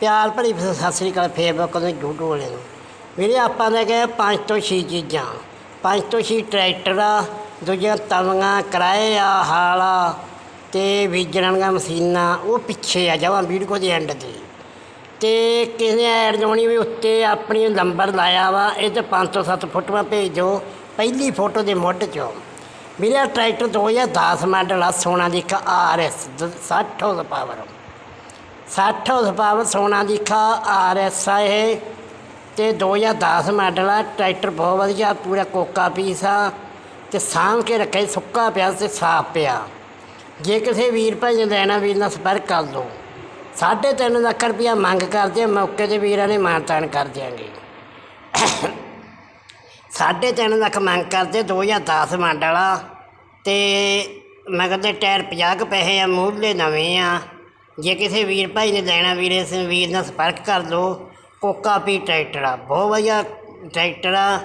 ਪਿਆਰ ਭਰੀ ਸਤਿ ਸ੍ਰੀ ਅਕਾਲ ਫੇਸਬੁੱਕ ਦੇ YouTube ਵਾਲੇ ਨੂੰ। ਵੀਰੇ, ਆਪਾਂ ਨੇ ਕਿਹਾ ਪੰਜ ਤੋਂ ਛੇ ਚੀਜ਼ਾਂ। ਪੰਜ ਤੋਂ ਛੇ ਟਰੈਕਟਰ ਆ, ਦੂਜੀਆਂ ਤਵੀਆਂ, ਕਿਰਾਏ ਆ, ਹਾਲਾ ਤੇ ਬੀਜਣ ਵਾਲੀਆਂ ਮਸ਼ੀਨਾਂ, ਉਹ ਪਿੱਛੇ ਆ ਜਾਵਾਂ ਵੀਡੀਓ ਦੇ ਐਂਡ ਤੇ। ਤੇ ਕਿਸੇ ਨੇ ਐਡ ਲਾਉਣੀ ਵੀ ਉੱਤੇ ਆਪਣੀ ਨੰਬਰ ਲਾਇਆ ਵਾ, ਇਹ ਤੇ 507 ਫੋਟੋਆਂ ਭੇਜ ਦਿਓ ਪਹਿਲੀ ਫੋਟੋ ਦੇ ਮੁੱਢ ਚੋਂ। ਵੀਰੇ, ਆਹ ਟਰੈਕਟਰ 2010 ਮਾਡਲ ਆ, ਸੋਨਾ ਦੀ ਇੱਕ RS 60 horse power. 60 horse power ਸੋਨਾ ਦੀ ਖਾ ਆਰਐਸ ਆ ਇਹ ਤੇ 2010 ਮਾਡਲ ਆ, ਟਰੈਕਟਰ ਬਹੁਤ ਵਧੀਆ, ਪੂਰਾ ਕੋਕਾ ਪੀਸ ਆ ਤੇ ਸਾਂਭ ਕੇ ਰੱਖੇ ਸੁੱਕਾ ਪਿਆ ਤੇ ਸਾਫ਼ ਪਿਆ। ਜੇ ਕਿਸੇ ਵੀਰ ਭਾਈ ਨੇ ਲੈਣਾ, ਵੀਰ ਨਾਲ ਸੰਪਰਕ ਕਰ ਲਓ। ਸਾਢੇ ਤਿੰਨ ਲੱਖ ਰੁਪਇਆ ਮੰਗ ਕਰਦੇ ਮੌਕੇ ਤੇ ਵੀਰਾਂ ਨੇ ਮਾਨਤਾਨ ਕਰ ਦਿਆਂਗੇ। ਸਾਢੇ ਤਿੰਨ ਲੱਖ ਮੰਗ ਕਰਦੇ 2010 ਮਾਡਲ ਆ ਤੇ ਮਗਰ ਦੇ ਟਾਇਰ 50 ਕੁ ਪੈਸੇ ਆ, ਮੂਹਰਲੇ ਨਵੇਂ ਆ। ਜੇ ਕਿਸੇ ਵੀਰ ਭਾਈ ਨੇ ਲੈਣਾ ਵੀਰੇ, ਇਸ ਵੀਰ ਨਾਲ ਸੰਪਰਕ ਕਰ ਲਓ। ਕੋਕਾ ਪੀ ਟਰੈਕਟਰ ਆ। ਬਹੁਤ ਵਧੀਆ ਟਰੈਕਟਰ ਆ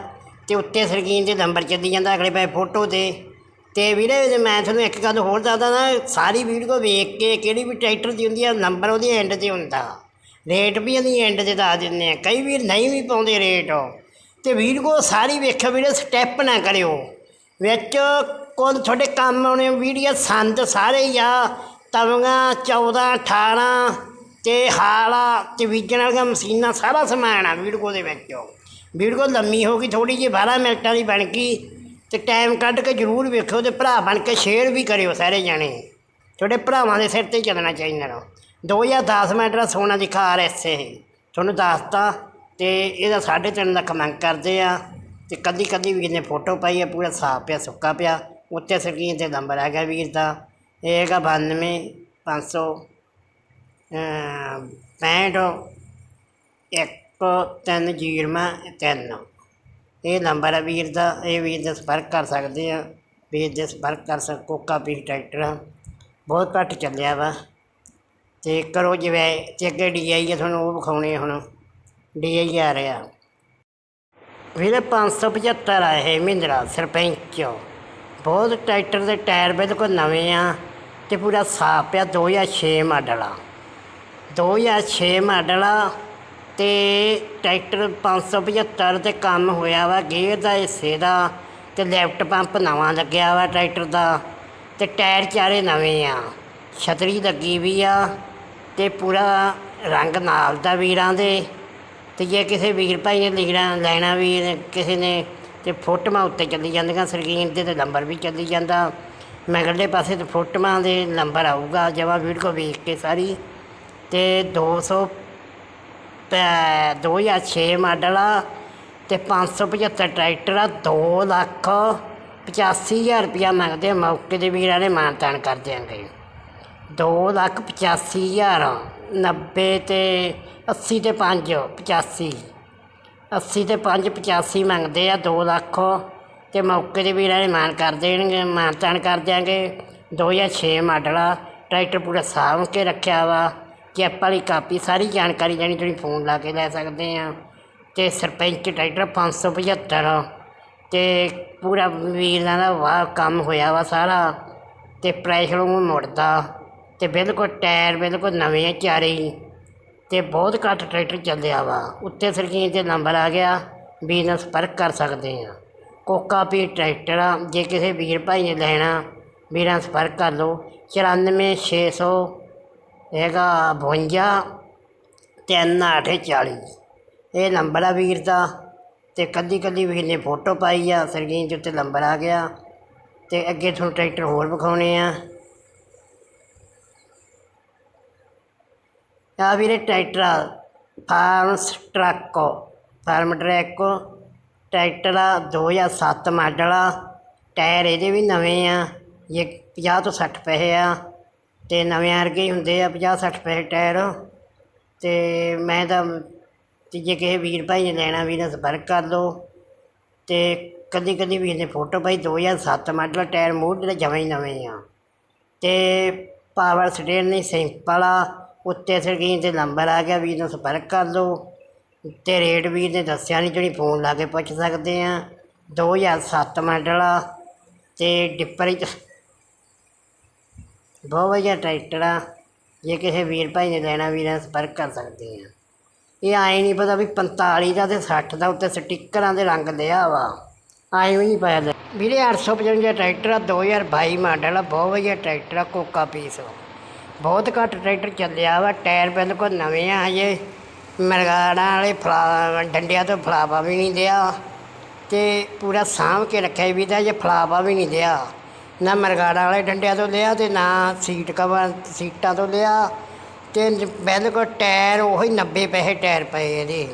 ਤੇ ਉੱਤੇ ਸਕਰੀਨ ਤੇ ਨੰਬਰ ਚੱਲੀ ਜਾਂਦਾ, ਅਗਲੇ ਪੈ ਫੋਟੋ ਤੇ। ਤੇ ਵੀਰੇ, ਮੈਂ ਤੁਹਾਨੂੰ ਇੱਕ ਗੱਲ ਹੋਰ ਦੱਸਦਾ ਨਾ, ਸਾਰੀ ਵੀਡੀਓ ਵੇਖ ਕੇ ਕਿਹੜੀ ਵੀ ਟਰੈਕਟਰ ਦੀ ਹੁੰਦੀ ਆ, ਨੰਬਰ ਉਹਦੇ ਐਂਡ ਤੇ ਹੁੰਦਾ। ਰੇਟ ਵੀ ਉਹਦੀ ਐਂਡ ਤੇ ਦੱਸ ਦਿੰਦੇ ਆ। ਕਈ ਵੀਰ ਨਹੀਂ ਵੀ ਪਾਉਂਦੇ ਰੇਟ। ਤੇ ਵੀਡੀਓ ਸਾਰੀ ਵੇਖਿਓ ਵੀਡੀਓ ਸਟੈਪ ਨਾ ਕਰਿਓ। ਵਿੱਚ ਕੋਲ ਤੁਹਾਡੇ ਕੰਮ ਆਉਣੇ ਵੀਡੀਓ ਸੰਦ ਸਾਰੇ ਆ। ਤਵੀਆਂ 14 18 ਤੇ ਹਾਲਾ ਤੇ ਬੀਜਣ ਵਾਲੀਆਂ ਮਸ਼ੀਨਾਂ ਸਾਰਾ ਸਮਾਨ ਆ ਵੀਡੀਓ ਦੇ ਵਿੱਚ। ਵੀਡੀਓ ਲੰਮੀ ਹੋ ਗਈ ਥੋੜੀ ਜਿਹੀ 12 ਮਿੰਟਾਂ ਦੀ ਬਣ ਗਈ ਤੇ ਟਾਈਮ ਕੱਢ ਕੇ ਜ਼ਰੂਰ ਵੇਖਿਓ ਤੇ ਭਰਾ ਬਣ ਕੇ ਸ਼ੇਅਰ ਵੀ ਕਰਿਓ ਸਾਰੇ ਜਾਣੇ। ਤੁਹਾਡੇ ਭਰਾਵਾਂ ਦੇ ਸਿਰ ਤੇ ਚੱਲਣਾ ਚਾਹੀਦਾ ਨਾ। 2010 ਮਾਡਲ ਸੋਨਾ ਦੀ ਖਾਰ ਐਸੇ। ਤੁਹਾਨੂੰ ਦੱਸਤਾ ਤੇ ਇਹਦਾ ਸਾਢੇ ਤਿੰਨ ਲੱਖ ਮੰਗ ਕਰਦੇ ਆ ਤੇ ਕਦੀ ਕਦੀ ਵੀਰ ਨੇ ਫੋਟੋ ਪਾਈ ਆ, ਪੂਰਾ ਸਾਫ਼ ਪਿਆ, ਸੁੱਕਾ ਪਿਆ। ਉੱਤੇ ਸਕਰੀਨ ਤੇ ਨੰਬਰ ਆ ਗਿਆ ਵੀਰ ਦਾ। ਇਹ ਹੈਗਾ 92 500 65 ਇੱਕ ਤਿੰਨ ਜੀਰਮਾ ਤਿੰਨ ਇਹ ਨੰਬਰ ਹੈ ਵੀਰ ਦਾ ਇਹ ਵੀਰ ਦਾ ਸੰਪਰਕ ਕਰ ਸਕਦੇ ਆ ਵੀਰ ਦੇ ਸੰਪਰਕ ਕਰ ਸਕ ਕੋਕਾ ਪੀ ਟਰੈਕਟਰ ਆ। ਬਹੁਤ ਘੱਟ ਚੱਲਿਆ ਵਾ ਤੇ ਕਰੋ ਜਿਵੇਂ ਤੇ ਅੱਗੇ ਡੀਆਈ ਆ ਤੁਹਾਨੂੰ ਉਹ ਵਿਖਾਉਣੇ ਆ ਹੁਣ ਡੀਆਈ ਆ ਰਿਹਾ ਵੀਰੇ 575 ਆ ਇਹ ਮਹਿੰਦਰਾ ਸਰਪੰਚ ਬਹੁਤ ਟਰੈਕਟਰ ਦੇ ਟਾਇਰ ਬਿਲਕੁਲ ਨਵੇਂ ਆ ਤੇ ਪੂਰਾ ਸਾਫ਼ ਪਿਆ 2006 ਮਾਡਲ। ਆ 2006 ਮਾਡਲ ਆ ਤੇ ਟਰੈਕਟਰ 575 ਤੇ ਕੰਮ ਹੋਇਆ ਵਾ, ਗੇਅਰ ਦਾ ਹਿੱਸੇ ਦਾ ਤੇ ਲੈਫਟ ਪੰਪ ਨਵਾਂ ਲੱਗਿਆ ਵਾ ਟਰੈਕਟਰ ਦਾ ਤੇ ਟਾਇਰ ਚਾਰੇ ਨਵੇਂ ਆ, ਛਤਰੀ ਲੱਗੀ ਵੀ ਆ ਤੇ ਪੂਰਾ ਰੰਗ ਨਾਲ ਦਾ ਵੀਰਾਂ ਦੇ ਤੇ ਜੇ ਕਿਸੇ ਵੀਰ ਭਾਈ ਨੇ ਲਿਖਣਾ ਲੈਣਾ ਵੀ ਕਿਸੇ ਨੇ ਤੇ ਫੋਟੋਆਂ ਉੱਤੇ ਚੱਲੀ ਜਾਂਦੀਆਂ, ਸਕਰੀਨ ਤੇ ਤੇ ਨੰਬਰ ਵੀ ਚੱਲੀ ਜਾਂਦਾ। ਮਗਰਲੇ ਪਾਸੇ ਤੇ ਫੋਟੋਆਂ ਦੇ ਨੰਬਰ ਆਊਗਾ ਜਵਾ ਵੀਡੀਓ ਵੇਖ ਕੇ ਸਾਰੀ। ਤੇ 200 ਪੈ- 2006 ਮਾਡਲ ਆ, ਤੇ 575 ਟਰੈਕਟਰ ਆ 2 ਲੱਖ 85000 ਰੁਪਇਆ ਮੰਗਦੇ ਮੌਕੇ ਦੇ ਵੀਰਾਂ ਨੇ ਮਾਨਤਾਨ ਕਰ ਦਿਆਂਗੇ। 2 ਲੱਖ 85000 90 ਤੇ 80 ਤੇ 5 85 80 ਤੇ 5 85 ਮੰਗਦੇ ਆ 2 ਲੱਖ ਅਤੇ ਮੌਕੇ 'ਤੇ ਵੀ ਇਹਨਾਂ ਨੇ ਮਾਨ ਕਰ ਦੇਣਗੇ ਮਾਨਤਾਨ ਕਰ ਦਿਆਂਗੇ। 2006 ਮਾਡਲ ਆ ਟਰੈਕਟਰ ਪੂਰਾ ਸਾਂਭ ਕੇ ਰੱਖਿਆ ਵਾ ਚੈਪ ਵਾਲੀ ਕਾਪੀ ਸਾਰੀ ਜਾਣਕਾਰੀ ਜਾਣੀ ਤੁਸੀਂ ਫੋਨ ਲਾ ਕੇ ਲੈ ਸਕਦੇ ਆ। ਅਤੇ ਸਰਪੰਚ ਟਰੈਕਟਰ ਪੰਜ ਸੌ 575 ਅਤੇ ਪੂਰਾ ਵੀਰਾਂ ਦਾ ਵਾਹ ਕੰਮ ਹੋਇਆ ਵਾ ਸਾਰਾ ਅਤੇ ਪ੍ਰੈਸ਼ਰ ਨੂੰ ਮੁੜਦਾ। ਅਤੇ ਬਿਲਕੁਲ ਟਾਇਰ ਬਿਲਕੁਲ ਨਵੇਂ ਆ ਚਾਰੇ ਹੀ, ਤੇ ਬਹੁਤ ਘੱਟ ਟਰੈਕਟਰ ਚੱਲਿਆ ਵਾ। ਉੱਤੇ ਸਰਕੀਨ ਤੇ ਨੰਬਰ ਆ ਗਿਆ ਵੀਰ ਨਾਲ ਸੰਪਰਕ ਕਰ ਸਕਦੇ ਆ। ਕੋਕਾ ਪੀ ਟਰੈਕਟਰ ਆ ਜੇ ਕਿਸੇ ਵੀਰ ਭਾਈ ਨੇ ਲੈਣਾ ਵੀਰਾਂ ਨਾਲ ਸੰਪਰਕ ਕਰ ਲਓ 94600 ਹੈਗਾ 52 3840 ਇਹ ਨੰਬਰ ਆ ਵੀਰ ਦਾ ਤੇ ਕੱਦੀ ਕੱਦੀ ਵੀਰ ਨੇ ਫੋਟੋ ਪਾਈ ਆ ਸਰਕੀਨ ਦੇ ਉੱਤੇ ਨੰਬਰ ਆ ਗਿਆ ਤੇ ਅੱਗੇ ਤੁਹਾਨੂੰ ਟਰੈਕਟਰ ਹੋਰ ਵਿਖਾਉਣੇ ਆ ਆ ਵੀਰੇ ਟਰੈਕਟਰ ਆ farm truck farm track tractor ਆ 2007 ਮਾਡਲ ਆ। ਟਾਇਰ ਇਹਦੇ ਵੀ ਨਵੇਂ ਆ। ਜੇ ਪੰਜਾਹ ਤੋਂ ਸੱਠ ਪੈਸੇ ਆ। ਅਤੇ ਨਵੇਂ ਵਰਗੇ ਹੀ ਹੁੰਦੇ ਆ 50 60 ਪੈਸੇ ਟਾਇਰ। ਅਤੇ ਮੈਂ ਤਾਂ ਤੇ ਜੇ ਕਿਸੇ ਵੀਰ ਭਾਈ ਨੇ ਲੈਣਾ ਵੀ ਨਾਲ ਸੰਪਰਕ ਕਰ ਲਓ। ਅਤੇ ਕਦੀ ਕਦੀ ਵੀਰ ਨੇ ਫੋਟੋ ਪਾਈ 2007 ਮਾਡਲ ਟਾਇਰ ਮੂਡ ਦੇ ਜਵੇਂ ਹੀ ਨਵੇਂ ਆ। ਅਤੇ ਪਾਵਰ ਸਟੇਅਰ ਨਹੀਂ ਸਿੰਪਲ ਆ ਉੱਤੇ ਸਕਰੀਨ ਤੇ ਨੰਬਰ ਆ ਗਿਆ, ਵੀਰ ਨੂੰ ਸੰਪਰਕ ਕਰ ਲਓ। ਅਤੇ ਰੇਟ ਵੀ ਇਹਦੇ ਦੱਸਿਆ ਨਹੀਂ ਜਿਹੜੀ ਫੋਨ ਲਾ ਕੇ ਪੁੱਛ ਸਕਦੇ ਹਾਂ ਦੋ ਹਜ਼ਾਰ ਸੱਤ ਮਾਡਲ ਆ ਅਤੇ ਡਿੱਪਰ 'ਚ ਬਹੁਤ ਵਧੀਆ ਟਰੈਕਟਰ ਆ। ਜੇ ਕਿਸੇ ਵੀਰ ਭਾਈ ਨੇ ਲੈਣਾ ਵੀਰਾਂ ਨਾਲ ਸੰਪਰਕ ਕਰ ਸਕਦੇ ਆ। ਇਹ ਆਏ ਨਹੀਂ ਪਤਾ ਵੀ 45 ਦਾ ਤੇ 60 ਦਾ ਉੱਤੇ ਸਟਿੱਕਰਾਂ ਦੇ ਰੰਗ ਲਿਆ ਵਾ। ਆਏ ਵੀ ਨਹੀਂ ਪਾਇਆ ਲੈ। ਵੀਰੇ 855 ਟਰੈਕਟਰ ਆ 2022 ਮਾਡਲ ਆ, ਬਹੁਤ ਵਧੀਆ ਟਰੈਕਟਰ ਆ, ਕੋਕਾ ਪੀਸ ਬਹੁਤ ਘੱਟ ਟਰੈਕਟਰ ਚੱਲਿਆ ਵਾ, ਟਾਇਰ ਬਿਲਕੁਲ ਨਵੇਂ ਆ ਹਜੇ। ਮਰਗਾੜਾਂ ਵਾਲੇ ਫਲਾ, ਡੰਡਿਆਂ ਤੋਂ ਫਲਾਵਾ ਵੀ ਨਹੀਂ ਦਿਆ। ਤੇ ਪੂਰਾ ਸਾਂਭ ਕੇ ਰੱਖਿਆ ਵੀ ਤਾਂ ਜੇ ਫਲਾਵਾ ਵੀ ਨਹੀਂ ਦਿਆ। ਨਾ ਮਰਗਾੜਾਂ ਵਾਲੇ ਡੰਡਿਆਂ ਤੋਂ ਲਿਆ ਤੇ ਨਾ ਸੀਟ ਕਵਰ ਸੀਟਾਂ ਤੋਂ ਲਿਆ। ਤੇ ਬਿਲਕੁਲ ਟਾਇਰ ਉਹੀ 90 ਪੈਸੇ ਟਾਇਰ ਪਏ ਇਹਦੇ।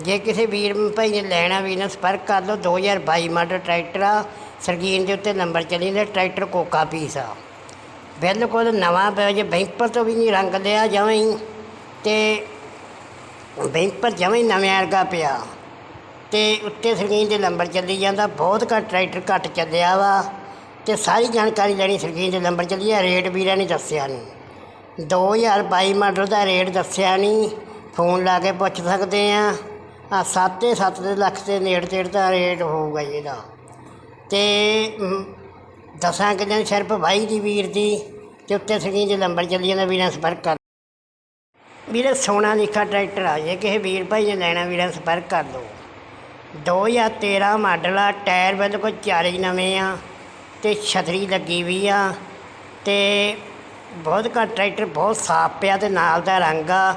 ਜੇ ਕਿਸੇ ਵੀਰ ਭਾਈ ਨੇ ਲੈਣਾ ਵੀ ਨਾ, ਸੰਪਰਕ ਕਰ ਲਓ 2022 ਮਾਡਲ ਟਰੈਕਟਰ ਆ। ਸਰਗੀਨ ਦੇ ਉੱਤੇ ਨੰਬਰ ਚੱਲੀ ਦਾ ਟਰੈਕਟਰ ਕੋਕਾ ਪੀਸ ਆ। ਬਿਲਕੁਲ ਨਵਾਂ ਪਿਆ, ਜੇ ਬੈਂਪਰ ਤੋਂ ਵੀ ਨਹੀਂ ਰੰਗ ਲਿਆ ਜਮਾਂ ਹੀ ਤੇ ਬੈਂਪਰ ਜਮੇ ਹੀ ਨਵੇਂ ਵਰਗਾ ਪਿਆ। ਤੇ ਉੱਤੇ ਸਰਗੀਨ ਦੇ ਨੰਬਰ ਚੱਲੀ ਜਾਂਦਾ ਬਹੁਤ ਘੱਟ ਟਰੈਕਟਰ ਘੱਟ ਚੱਲਿਆ ਵਾ। ਤੇ ਸਾਰੀ ਜਾਣਕਾਰੀ ਲੈਣੀ ਸਰਗੀਨ ਦੇ ਨੰਬਰ ਚੱਲੀ ਆ ਰੇਟ ਵੀਰਾਂ ਨੇ ਦੱਸਿਆ ਨਹੀਂ 2022 ਮਾਡਲ ਦਾ ਰੇਟ ਦੱਸਿਆ ਨਹੀਂ ਫੋਨ ਲਾ ਕੇ ਪੁੱਛ ਸਕਦੇ ਆ। ਆ ਸੱਤ ਸੱਤ ਦੇ ਲੱਖ ਦੇ ਨੇੜੇ ਤੇੜ ਦਾ ਰੇਟ ਹੋਊਗਾ ਜੀ ਇਹਦਾ। ਤੇ ਮ, ਦਸਾਂ ਕਿੱਲਿਆਂ ਸਿਰਫ ਵਾਹੀ ਦੀ ਵੀਰ ਦੀ ਤੇ ਉੱਤੇ ਸਕੀਨ ਦੇ ਨੰਬਰ ਚੱਲੀ ਜਾਂਦਾ ਵੀਰਾਂ ਸੰਪਰਕ ਕਰ ਵੀਰੇ ਸੋਨਾ ਲਿਖਾ ਟਰੈਕਟਰ ਆ ਜੇ, ਕਿਸੇ ਵੀਰ ਭਾਈ ਨੇ ਲੈਣਾ, ਵੀਰਾਂ ਸੰਪਰਕ ਕਰ ਲਓ। 2013 ਮਾਡਲ ਆ, ਟਾਇਰ ਬਿਲਕੁਲ ਚਾਰੇ ਹੀ ਨਵੇਂ ਆ ਤੇ ਛਤਰੀ ਲੱਗੀ ਵੀ ਆ ਤੇ ਬਹੁਤ ਘੱਟ ਟਰੈਕਟਰ, ਬਹੁਤ ਸਾਫ਼ ਪਿਆ ਤੇ ਨਾਲ ਦਾ ਰੰਗ ਆ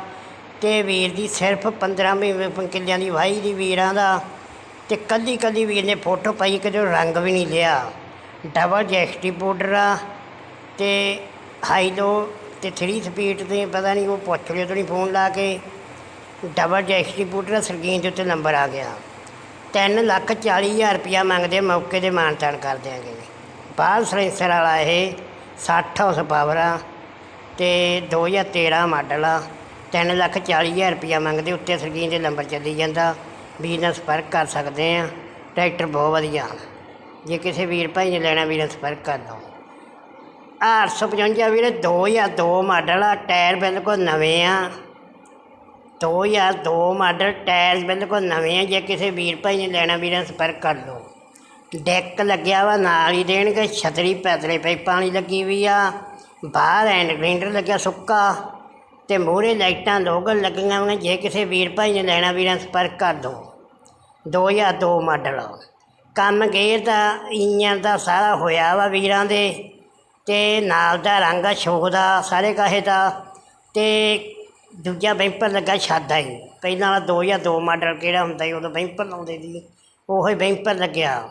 ਤੇ ਵੀਰ ਦੀ ਸਿਰਫ 15 ਮਹੀਨੇ ਕਿੱਲਿਆਂ ਦੀ ਵਾਹੀ ਦੀ ਵੀਰਾਂ ਦਾ ਤੇ ਕੱਲੀ ਕੱਲੀ ਵੀਰ ਨੇ ਫੋਟੋ ਪਾਈ ਕਿ ਜੋ ਰੰਗ ਵੀ ਨਹੀਂ ਲਿਆ। ਡਬਲ ਜੈਕਸਟੀ ਪਾਊਡਰ ਆ ਤੇ ਹਾਈ ਲੋ ਤੇ 3 ਸਪੀਡ ਤੇ ਪਤਾ ਨਹੀਂ ਉਹ ਪੁੱਛ ਲਿਓ ਨਹੀਂ ਫੋਨ ਲਾ ਕੇ ਡਬਲ ਜੈਕਸਟੀ ਪਾਊਡਰ ਸਰਗੀਨ ਦੇ ਉੱਤੇ ਨੰਬਰ ਆ ਗਿਆ। ਤਿੰਨ ਲੱਖ ਚਾਲੀ ਹਜ਼ਾਰ ਰੁਪਇਆ ਮੰਗਦੇ ਆ, ਮੌਕੇ ਦੇ ਮਾਨਤਾਨ ਕਰ ਦਿਆਂਗੇ। ਬਾਹਰ ਸਲੈਂਸਰ ਵਾਲਾ ਇਹ 60 ਹਾਊਸ ਪਾਵਰ ਆ ਤੇ 2013 ਮਾਡਲ ਆ। ਤਿੰਨ ਲੱਖ ਚਾਲੀ ਹਜ਼ਾਰ ਰੁਪਇਆ ਮੰਗਦੇ ਉੱਤੇ ਸਰਗੀਨ ਦੇ ਨੰਬਰ ਚੱਲੀ ਜਾਂਦਾ। ਵੀਰ ਸੰਪਰਕ ਕਰ ਸਕਦੇ ਆ ਟਰੈਕਟਰ ਬਹੁਤ ਵਧੀਆ। ਜੇ ਕਿਸੇ ਵੀਰ ਭਾਈ ਨੇ ਲੈਣਾ ਵੀਰ ਸੰਪਰਕ ਕਰ ਲਓ। 855 ਵੀਰੇ 2002 ਮਾਡਲ ਆ, ਟਾਇਰ ਬਿਲਕੁਲ ਨਵੇਂ ਆ। 2002 ਮਾਡਲ, ਟਾਇਰ ਬਿਲਕੁਲ ਨਵੇਂ ਆ, ਜੇ ਕਿਸੇ ਵੀਰ ਭਾਈ ਨੇ ਲੈਣਾ ਵੀਰ ਸੰਪਰਕ ਕਰ ਲਓ। ਡੈਕ ਲੱਗਿਆ ਵਾ, ਨਾਲ ਹੀ ਦੇਣਗੇ, ਛਤਰੀ ਪੈਦਲੇ ਪਾਈਪਾਂ ਵਾਲੀ ਲੱਗੀ ਵੀ ਆ, ਬਾਹਰ ਐਂਡ ਗ੍ਰਿੰਡਰ ਲੱਗਿਆ ਸੁੱਕਾ, ਤੇ ਮੋਹਰੇ ਲਾਈਟਾਂ ਲੋਗਲ ਲੱਗੀਆਂ ਹੋਈਆਂ, ਜੇ ਕਿਸੇ ਵੀਰ ਭਾਈ ਨੇ ਲੈਣਾ ਵੀਰਾਂ ਸੰਪਰਕ ਕਰ ਦੋ। 2002 ਮਾਡਲ ਕੰਮ ਗੇਅਰ ਦਾ ਇੰਜਨ ਦਾ ਸਾਰਾ ਹੋਇਆ ਵਾ ਵੀਰਾਂ ਦੇ। ਅਤੇ ਨਾਲ ਦਾ ਰੰਗ ਆ ਸ਼ੋਕ ਦਾ, ਸਾਰੇ ਕਾਹੇ ਦਾ ਅਤੇ ਦੂਜਾ ਬੈਂਪਰ ਲੱਗਾ ਛਾਦਾ ਹੀ। ਪਹਿਲਾਂ ਵਾਲਾ 2002 ਮਾਡਲ ਕਿਹੜਾ ਹੁੰਦਾ ਸੀ, ਉਦੋਂ ਬੈਂਪਰ ਲਾਉਂਦੇ ਸੀ। ਉਹ ਹੀ ਬੈਂਪਰ ਲੱਗਿਆ।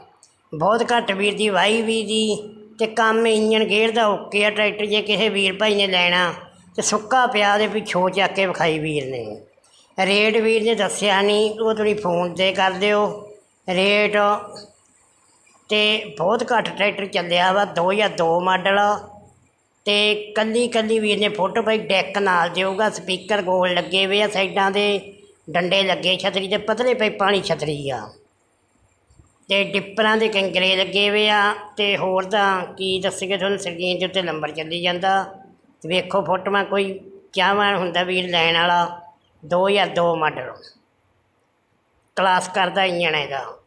ਬਹੁਤ ਘੱਟ ਵੀਰ ਦੀ ਵਾਈ ਵੀ ਦੀ ਅਤੇ ਕੰਮ ਇੰਜਨ ਗੇਅਰ ਦਾ ਓਕੇ ਆ, ਟਰੈਕਟਰ ਜੇ ਕਿਸੇ ਵੀਰ ਭਾਈ ਨੇ ਲੈਣਾ ਤੇ ਸੁੱਕਾ ਪਿਆ ਦੇ ਛੋ ਚੱਕ ਕੇ ਵਿਖਾਈ ਵੀਰ ਨੇ। ਰੇਟ ਵੀਰ ਨੇ ਦੱਸਿਆ ਨਹੀਂ ਉਹ ਤੁਸੀਂ ਫੋਨ ਤੇ ਕਰ ਦਿਓ। ਰੇਟ ਤੇ ਬਹੁਤ ਘੱਟ ਟਰੈਕਟਰ ਚੱਲਿਆ ਵਾ 2002 ਮਾਡਲ। ਤੇ ਕੱਲੀ ਕੱਲੀ ਵੀਰ ਨੇ ਫੋਟੋ ਪਾਈ, ਡੈਕ ਨਾਲ ਦੇਊਗਾ, ਸਪੀਕਰ ਗੋਲ ਲੱਗੇ ਹੋਏ ਆ ਸਾਈਡਾਂ ਦੇ, ਡੰਡੇ ਲੱਗੇ ਛਤਰੀ ਤੇ ਪਤਲੇ ਪਈ ਪਾਣੀ ਛਤਰੀ ਆ। ਤੇ ਡਿੱਪਰਾਂ ਦੇ ਕੰਕਰੇ ਲੱਗੇ ਹੋਏ ਆ, ਤੇ ਹੋਰ ਤਾਂ ਕੀ ਦੱਸੀਏ ਤੁਹਾਨੂੰ, ਸਕਰੀਨ ਦੇ ਉੱਤੇ ਨੰਬਰ ਚੱਲੀ ਜਾਂਦਾ। ਵੇਖੋ ਫੋਟੋਆਂ ਕੋਈ ਚਾਹਵਾਨ ਹੁੰਦਾ ਵੀਰ ਲੈਣ ਵਾਲਾ 2002 ਮਾਡਲ। ਕਲਾਸ ਕਰਦਾ ਇੰਜਣ ਇਹਦਾ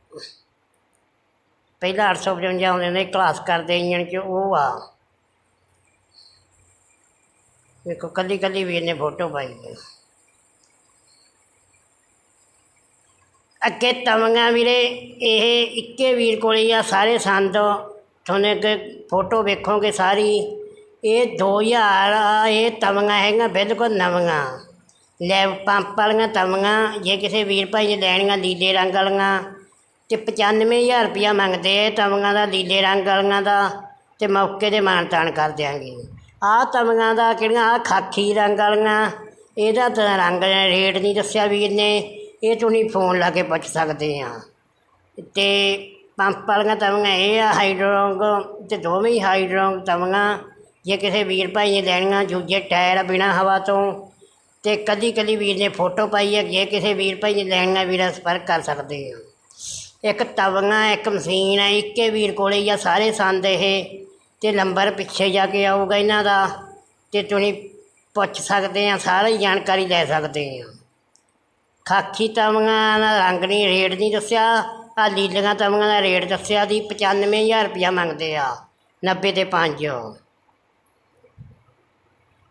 ਪਹਿਲਾਂ 855 ਆਉਂਦੇ ਨੇ ਕਲਾਸ ਕਰਦੇ ਇੰਜਣ ਚ ਉਹ ਆ। ਵੇਖੋ ਕੱਲੀ ਕੱਲੀ ਵੀਰ ਨੇ ਫੋਟੋ ਪਾਈ ਹੈ ਅੱਗੇ ਤਵੀਆਂ ਵੀਰੇ, ਇਹ ਇੱਕੇ ਵੀਰ ਕੋਲੇ ਹੀ ਆ, ਸਾਰੇ ਸੰਦ ਤੁਹਾਨੂੰ ਅੱਗੇ ਫੋਟੋ ਵੇਖੋਗੇ ਸਾਰੀ। ਇਹ 2000 ਆ, ਇਹ ਤਵੀਆਂ ਹੈਗੀਆਂ ਬਿਲਕੁਲ ਨਵੀਆਂ ਲੈ, ਪੰਪ ਵਾਲੀਆਂ ਤਵੀਆਂ ਜੇ ਕਿਸੇ ਵੀਰ ਭਾਈ ਨੇ ਲੈਣੀਆਂ ਲੀਲੇ ਰੰਗ ਵਾਲੀਆਂ ਤੇ 95000 ਰੁਪਇਆ ਮੰਗਦੇ ਆ ਤਵੀਆਂ ਦਾ ਲੀਲੇ ਰੰਗ ਵਾਲੀਆਂ ਦਾ ਤੇ ਮੌਕੇ ਦੇ ਮਾਨਤਾਨ ਕਰ ਦਿਆਂਗੇ। ਆਹ ਤਵੀਆਂ ਦਾ ਕਿਹੜੀਆਂ? ਆਹ ਖਾਕੀ ਰੰਗ ਵਾਲੀਆਂ ਇਹਦਾ ਤਾਂ ਰੰਗ ਰੇਟ ਨਹੀਂ ਦੱਸਿਆ ਵੀਰ ਨੇ ਇਹ ਤੁਸੀਂ ਫੋਨ ਲਾ ਕੇ ਪੁੱਛ ਸਕਦੇ ਆ। ਤੇ ਪੰਪ ਵਾਲੀਆਂ ਤਵੀਆਂ ਇਹ ਆ, ਹਾਈਡਰੋਂਗ ਤੇ ਦੋਵੇਂ ਹੀ ਹਾਈਡਰੋਂਗ ਤਵੀਆਂ ਜੇ ਕਿਸੇ ਵੀਰ ਭਾਈ ਨੇ ਲੈਣੀਆਂ, ਦੂਜੇ ਟਾਇਰ ਆ ਬਿਨਾਂ ਹਵਾ ਤੋਂ। ਤੇ ਕਦੀ ਕਦੀ ਵੀਰ ਨੇ ਫੋਟੋ ਪਾਈ ਹੈ ਜੇ ਕਿਸੇ ਵੀਰ ਭਾਈ ਨੇ ਲੈਣੀਆਂ, ਵੀਰਾਂ ਸੰਪਰਕ ਕਰ ਸਕਦੇ ਆ। ਇੱਕ ਤਵੀਆਂ ਇੱਕ ਮਸ਼ੀਨ ਹੈ ਇੱਕੇ ਵੀਰ ਕੋਲੇ ਹੀ ਆ, ਸਾਰੇ ਸੰਦ ਇਹ। ਅਤੇ ਨੰਬਰ ਪਿੱਛੇ ਜਾ ਕੇ ਆਊਗਾ ਇਹਨਾਂ ਦਾ ਅਤੇ ਤੁਸੀਂ ਪੁੱਛ ਸਕਦੇ ਆ, ਸਾਰੀ ਜਾਣਕਾਰੀ ਲੈ ਸਕਦੇ ਆ। ਖਾਕੀ ਤਵੀਆਂ ਦਾ ਰੰਗ ਨਹੀਂ, ਰੇਟ ਨਹੀਂ ਦੱਸਿਆ। ਆ ਲੀਲੀਆਂ ਤਵੀਆਂ ਦਾ ਰੇਟ ਦੱਸਿਆ ਦੀ 95000 ਰੁਪਇਆ ਮੰਗਦੇ ਆ 90 ਤੇ 5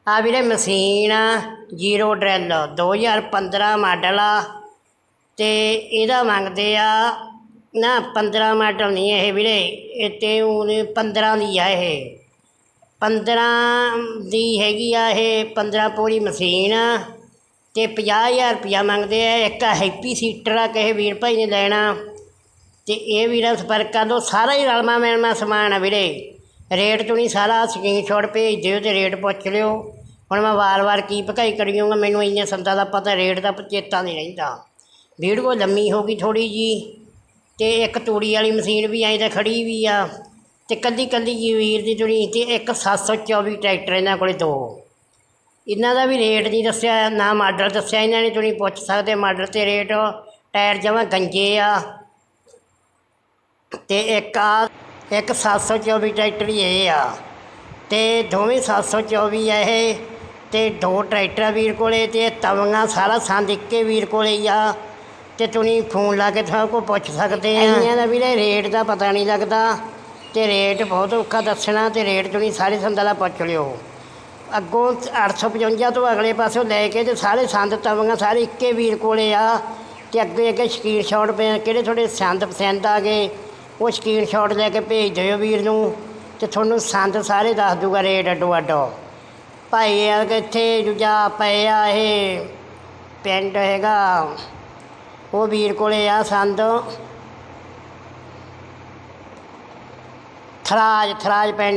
ਆ ਵੀਰੇ ਮਸ਼ੀਨ ਜੀਰੋ ਡਰਿਲ 2015 ਮਾਡਲ ਆ। ਤੇ ਇਹਦਾ ਮੰਗਦੇ ਆ ਨਾ 15 ਮਾਡਲ ਨਹੀਂ ਇਹ ਵੀਰੇ, ਇਹ ਤੇ ਉਹਨੇ 15 ਦੀ ਆ ਇਹ। 15 ਦੀ ਹੈਗੀ ਆ ਇਹ 15 ਪੂਰੀ ਮਸ਼ੀਨ ਆ ਤੇ 50000 ਰੁਪਇਆ ਮੰਗਦੇ ਆ, ਇੱਕ ਹੈਪੀ ਸੀਟਰ ਆ ਕਹੇ ਵੀਰ ਭਾਈ ਨੇ ਲੈਣਾ। ਤੇ ਇਹ ਵੀਰਾਂ ਸੰਪਰਕ ਕਰ ਲਓ, ਸਾਰਾ ਹੀ ਰਲਮਾ ਮਿਲਮਾ ਸਮਾਨ ਆ ਵੀਰੇ। ਰੇਟ ਤੋਂ ਨਹੀਂ ਸਾਰਾ ਸਕਰੀਨਸ਼ਾਟ ਭੇਜ ਦਿਓ ਤੇ ਰੇਟ ਪੁੱਛ ਲਿਓ। ਹੁਣ ਮੈਂ ਵਾਰ-ਵਾਰ ਕੀ ਭਕਾਈ ਕਰੀ ਜਾਊਂਗਾ ਮੈਨੂੰ ਇੰਨੇ ਸੰਦਾਂ ਦਾ ਪਤਾ, ਰੇਟ ਦਾ ਚੇਤਾ ਨਹੀਂ ਰਹਿੰਦਾ। ਵੀਡੀਓ ਲੰਮੀ ਹੋ ਗਈ ਥੋੜੀ ਜੀ ਅਤੇ ਇੱਕ ਤੂੜੀ ਵਾਲੀ ਮਸ਼ੀਨ ਵੀ ਐਂ ਤਾਂ ਖੜ੍ਹੀ ਵੀ ਆ। ਅਤੇ ਇਕੱਲੀ ਇਕੱਲੀ ਜੀ ਵੀਰ ਦੀ ਤੁਰੀ ਅਤੇ ਇੱਕ 724 ਟਰੈਕਟਰ ਇਹਨਾਂ ਕੋਲ ਦੋ। ਇਹਨਾਂ ਦਾ ਵੀ ਰੇਟ ਨਹੀਂ ਦੱਸਿਆ, ਨਾ ਮਾਡਲ ਦੱਸਿਆ ਇਹਨਾਂ ਨੇ, ਤੁਸੀਂ ਪੁੱਛ ਸਕਦੇ ਮਾਡਲ ਤੇ ਰੇਟ। ਟਾਇਰ ਜਮਾਂ ਗੰਜੇ ਆ। ਅਤੇ ਇੱਕ ਆ, ਇੱਕ 724 ਟਰੈਕਟਰ ਹੀ ਇਹ ਆ। ਤੇ ਦੋਵੇਂ 724 ਆ ਇਹ। ਤੇ ਦੋ ਟਰੈਕਟਰ ਆ ਵੀਰ ਕੋਲੇ ਤੇ ਤਵੀਆਂ ਸਾਰਾ ਸੰਦ ਇੱਕੇ ਵੀਰ ਕੋਲੇ ਹੀ ਆ। ਤੇ ਤੁਸੀਂ ਫੋਨ ਲਾ ਕੇ ਸਭ ਕੋ ਪੁੱਛ ਸਕਦੇ ਆ। ਇਹਨਾਂ ਦਾ ਵੀਰੇ ਰੇਟ ਦਾ ਪਤਾ ਨਹੀਂ ਲੱਗਦਾ ਤੇ ਰੇਟ ਬਹੁਤ ਔਖਾ ਦੱਸਣਾ ਤੇ ਰੇਟ ਤੁਸੀਂ ਸਾਰੇ ਸੰਦਾਂ ਦਾ ਪੁੱਛ ਲਿਓ। ਅੱਗੋਂ 855 ਤੋਂ ਅਗਲੇ ਪਾਸੋਂ ਲੈ ਕੇ ਤੇ ਸਾਰੇ ਸੰਦ ਤਵੀਆਂ ਸਾਰੇ ਇੱਕੇ ਵੀਰ ਕੋਲੇ ਆ ਤੇ ਅੱਗੇ ਅੱਗੇ ਸਕਰੀਨਸ਼ਾਟ ਪਏ ਕਿਹੜੇ ਤੁਹਾਡੇ ਸੰਦ ਪਸੰਦ ਆ ਗਏ, ਉਹ ਸਕਰੀਨਸ਼ਾਟ ਲੈ ਕੇ ਭੇਜ ਦਿਓ ਵੀਰ ਨੂੰ ਤੇ ਤੁਹਾਨੂੰ ਸੰਦ ਸਾਰੇ ਦੱਸ ਦੂਗਾ ਰੇਟ ਅੱਡੋ ਅੱਡੋ। ਭਾਈ ਆ ਕਿ ਇੱਥੇ ਦੂਜਾ ਪਏ ਆ ਇਹ ਪਿੰਡ ਹੈਗਾ ਉਹ ਵੀਰ ਕੋਲੇ ਆ ਸੰਦ। ਥਰਾਜ ਥਰਾਜ ਪਿੰਡ